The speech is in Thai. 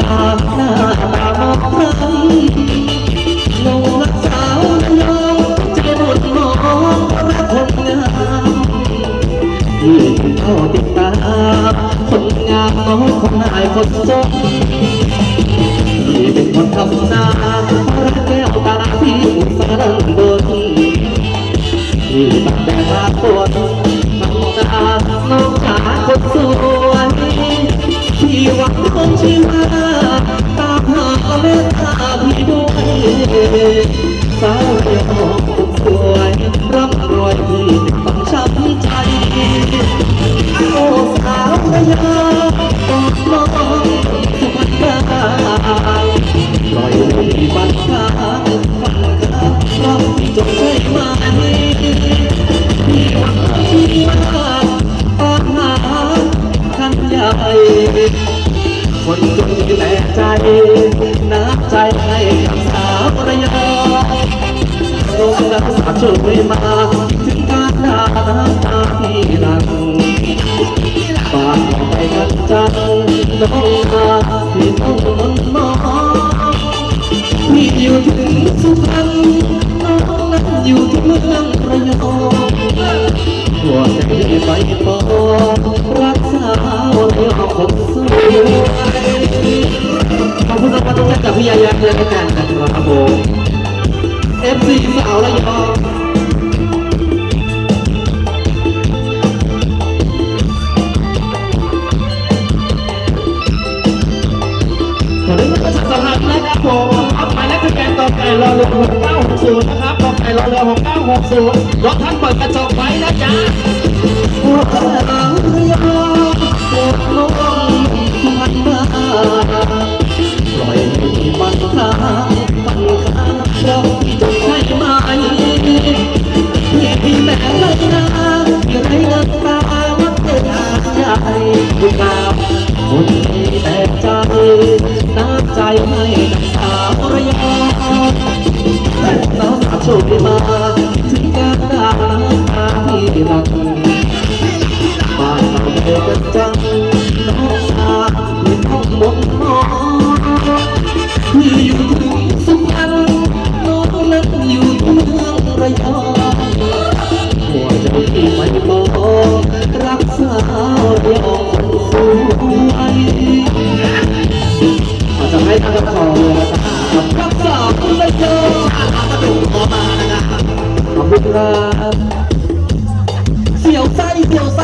นาหน้าตามองใครลงรักสาวยองใจหมดมองรักคนงามที่เข้าติดตาคนงามน้องคนนายคนจนที่เป็นคนทำนารักแก้วตาที่อุตสาห์เดินที่ตั้งแต่มาตัวทำนาน้องขาคนสวยที่หวังคนชีวาต สาวเดียวคนสวยร่ำรวยที่ต้องช้ำใจโอ้สาวระยาบอกน้องทุกวันได้ปล่อยให้บันทางฟังกันเราจงได้ไหมที่วังที่มาตามหาคันใหญ่คนจนแต่ใจน้ำใจให้กับ สาวรยาลงรักษาช่วยมาถึงการด่าตาพี่รังปากออกไปกันจังน้องมาที่ต้องมนมองพี่อยู่ถึงสุพรรณน้องนั้นอยู่ที่เมืองระยองหัวใจไปปองรักษาวันเดียวคนสวย ขอบคุณรางวัลทุกท่านจากพี่ยายาเพื่อนกันนะครับผมเอฟซีสาวระยองขอเรียนประชาสัมพันธ์นะครับผมครับหมายเลขทะเบียนต่อไก่รอเรือ6960นะครับต่อไก่รอเรือ6960รถท่านเปิดกระจกไว้นะจ๊ะ คุณงามคุณมีแต่ใจน้ำใจให้ อาจจะให้ทางกระเพาเลยนะครับรักษาคุณไม่เธอมาดูขอมานะครับขอบคุณครับเสียวไส้เสียวไส้